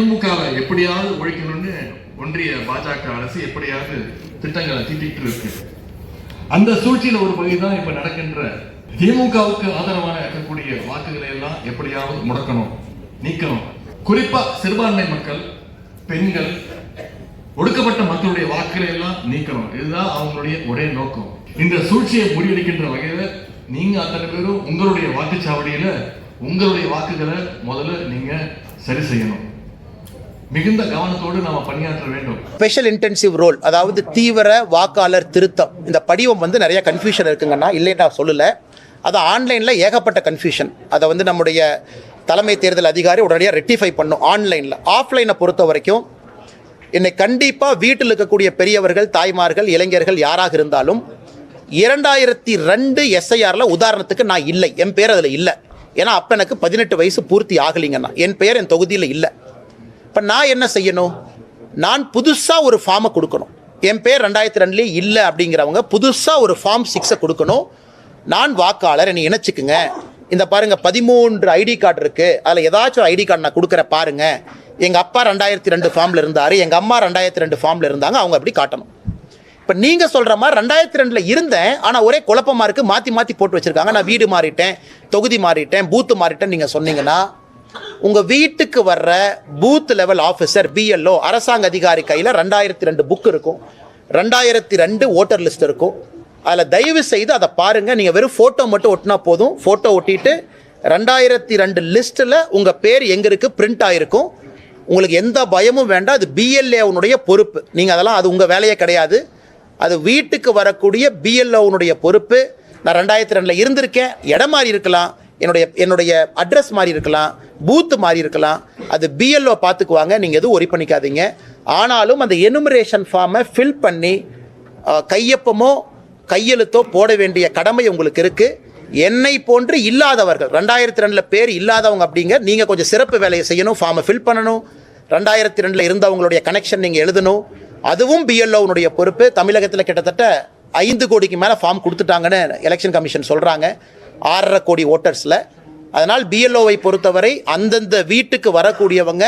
திமுகவை எப்படியாவது ஒழிக்கணும்னு ஒன்றிய பாஜக அரசு எப்படியாவது திட்டங்களை தீட்டிட்டு இருக்கு. அந்த சூழ்ச்சியில ஒரு பகுதி தான் இப்ப நடக்கின்ற திமுகவுக்கு ஆதரவான இருக்கக்கூடிய வாக்குகளை எல்லாம் எப்படியாவது முடக்கணும் நீக்கணும். குறிப்பா சிறுபான்மை மக்கள் பெண்கள் ஒடுக்கப்பட்ட மக்களுடைய வாக்குகளை எல்லாம் நீக்கணும். இதுதான் அவங்களுடைய ஒரே நோக்கம். இந்த சூழ்ச்சியை முடிவெடுக்கின்ற வகையில நீங்க அத்தனை பேரும் உங்களுடைய வாக்குச்சாவடியில உங்களுடைய வாக்குகளை முதல்ல நீங்க சரி செய்யணும். மிகுந்த கவனத்தோடு நாம பணியாற்ற வேண்டும். ஸ்பெஷல் இன்டென்சிவ் ரோல் அதாவது தீவிர வாக்காளர் திருத்தம். இந்த படிவம் வந்து நிறைய கன்ஃபியூஷன் இருக்குங்கண்ணா இல்லை நான் சொல்லலை. அது ஆன்லைனில் ஏகப்பட்ட கன்ஃபியூஷன் அதை வந்து நம்முடைய தலைமை தேர்தல் அதிகாரி உடனடியாக ரெக்டிஃபை பண்ணும் ஆன்லைனில் ஆஃப்லைனை பொறுத்த வரைக்கும் என்னை கண்டிப்பாக வீட்டில் இருக்கக்கூடிய பெரியவர்கள் தாய்மார்கள் இளைஞர்கள் யாராக இருந்தாலும் இரண்டாயிரத்தி ரெண்டு எஸ்ஐஆரில் உதாரணத்துக்கு நான் இல்லை. என் பேர் அதில் இல்லை. ஏன்னா அப்போ எனக்கு பதினெட்டு வயசு பூர்த்தி ஆகலைங்கண்ணா என் பெயர் என் தொகுதியில் இல்லை. இப்போ நான் என்ன செய்யணும்? நான் புதுசாக ஒரு ஃபார்மை கொடுக்கணும். என் பேர் ரெண்டாயிரத்தி ரெண்டுலேயே இல்லை அப்படிங்கிறவங்க புதுசாக ஒரு ஃபார்ம் சிக்ஸை கொடுக்கணும். நான் வாக்காளர் என்னை இணைச்சிக்குங்க. இந்த பாருங்கள் பதிமூன்று ஐடி கார்டு இருக்குது அதில் ஏதாச்சும் ஐடி கார்டு நான் கொடுக்குறேன் பாருங்கள் எங்கள் அப்பா ரெண்டாயிரத்தி ரெண்டு ஃபார்மில் இருந்தார். எங்கள் அம்மா ரெண்டாயிரத்தி ரெண்டு ஃபார்மில் இருந்தாங்க. அவங்க அப்படி காட்டணும். இப்போ நீங்கள் சொல்கிற மாதிரி ரெண்டாயிரத்தி ரெண்டில் இருந்தேன். ஆனால் ஒரே குழப்பமாக இருக்குது மாற்றி மாற்றி போட்டு வச்சுருக்காங்க. நான் வீடு மாறிட்டேன் தொகுதி மாறிட்டேன் பூத்து மாறிட்டேன் நீங்கள் சொன்னீங்கன்னா உங்கள் வீட்டுக்கு வர்ற பூத் லெவல் ஆஃபீஸர் பிஎல்ஓ அரசாங்க அதிகாரி கையில் ரெண்டாயிரத்தி ரெண்டு புக் இருக்கும். ரெண்டாயிரத்தி ரெண்டு ஓட்டர் லிஸ்ட் இருக்கும். அதில் தயவு செய்து அதை பாருங்கள் நீங்கள் வெறும் ஃபோட்டோ மட்டும் ஒட்டினா போதும். ஃபோட்டோ ஒட்டிட்டு ரெண்டாயிரத்தி ரெண்டு லிஸ்ட்டில் உங்கள் பேர் எங்கே இருக்குது பிரிண்ட் ஆகிருக்கும் உங்களுக்கு எந்த பயமும் வேண்டாம். அது பிஎல்ஏவுனுடைய பொறுப்பு. நீங்கள் அதெல்லாம் அது உங்கள் வேலையே கிடையாது. அது வீட்டுக்கு வரக்கூடிய பிஎல்ஓனுடைய பொறுப்பு. நான் ரெண்டாயிரத்தி ரெண்டில் இருந்திருக்கேன். இடம் மாறி இருக்கலாம். என்னுடைய என்னுடைய அட்ரஸ் மாதிரி இருக்கலாம் பூத்து மாதிரி இருக்கலாம் அது பிஎல்ஓ பார்த்துக்குவாங்க நீங்கள் எதுவும் ஒரி பண்ணிக்காதீங்க. ஆனாலும் அந்த எனுமரேஷன் ஃபார்மை ஃபில் பண்ணி கையொப்பமோ கையெழுத்தோ போட வேண்டிய கடமை உங்களுக்கு இருக்குது என்னை போன்று இல்லாதவர்கள் ரெண்டாயிரத்தி ரெண்டில் பேர் இல்லாதவங்க அப்படிங்க நீங்கள் கொஞ்சம் சிறப்பு வேலையை செய்யணும் ஃபார்மை ஃபில் பண்ணணும். ரெண்டாயிரத்தி ரெண்டில் இருந்தவங்களுடைய கனெக்ஷன் நீங்கள் எழுதணும். அதுவும் பிஎல்ஓனுடைய பொறுப்பு. தமிழகத்தில் கிட்டத்தட்ட ஐந்து கோடிக்கு மேலே ஃபார்ம் கொடுத்துட்டாங்கன்னு எலெக்ஷன் கமிஷன் சொல்கிறாங்க ஆறரை கோடி ஓட்டர்ஸில். அதனால் பிஎல்ஓவை பொறுத்தவரை அந்தந்த வீட்டுக்கு வரக்கூடியவங்க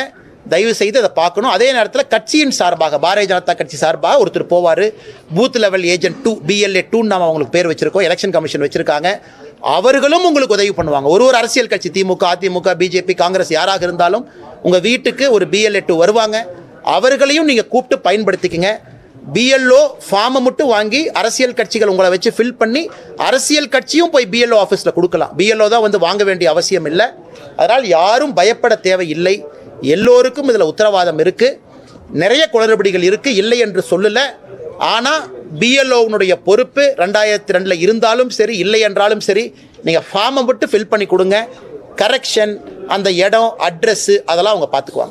தயவு செய்து அதை பார்க்கணும். அதே நேரத்தில் கட்சியின் சார்பாக பாரதிய ஜனதா கட்சி சார்பாக ஒருத்தர் போவார். Booth level agent two B L A டூன்னு நம்ம அவங்களுக்கு பேர் வச்சுருக்கோம். எலெக்ஷன் கமிஷன் வச்சுருக்காங்க. அவர்களும் உங்களுக்கு உதவி பண்ணுவாங்க. ஒரு ஒரு அரசியல் கட்சி திமுக அதிமுக பிஜேபி காங்கிரஸ் யாராக இருந்தாலும் உங்கள் வீட்டுக்கு ஒரு பிஎல்ஏ டூ வருவாங்க. அவர்களையும் நீங்கள் கூப்பிட்டு பயன்படுத்திக்கங்க. பிஎல்ஓ ஃபார்மை மட்டும் வாங்கி அரசியல் கட்சிகள் உங்களை வச்சு ஃபில் பண்ணி அரசியல் கட்சியும் போய் பிஎல்ஓ ஆஃபீஸில் கொடுக்கலாம். பிஎல்ஓ தான் வந்து வாங்க வேண்டிய அவசியம் இல்லை. அதனால் யாரும் பயப்பட தேவையில்லை. எல்லோருக்கும் இதில் உத்தரவாதம் இருக்குது நிறைய குளறுபடிகள் இருக்குது இல்லை என்று சொல்லலை. ஆனால் பிஎல்ஓனுடைய பொறுப்பு ரெண்டாயிரத்தி ரெண்டில் இருந்தாலும் சரி இல்லை என்றாலும் சரி நீங்கள் ஃபார்மை மட்டும் ஃபில் பண்ணி கொடுங்க. கரெக்ஷன் அந்த இடம் அட்ரஸ்ஸு அதெல்லாம் அவங்க பார்த்துக்குவாங்க.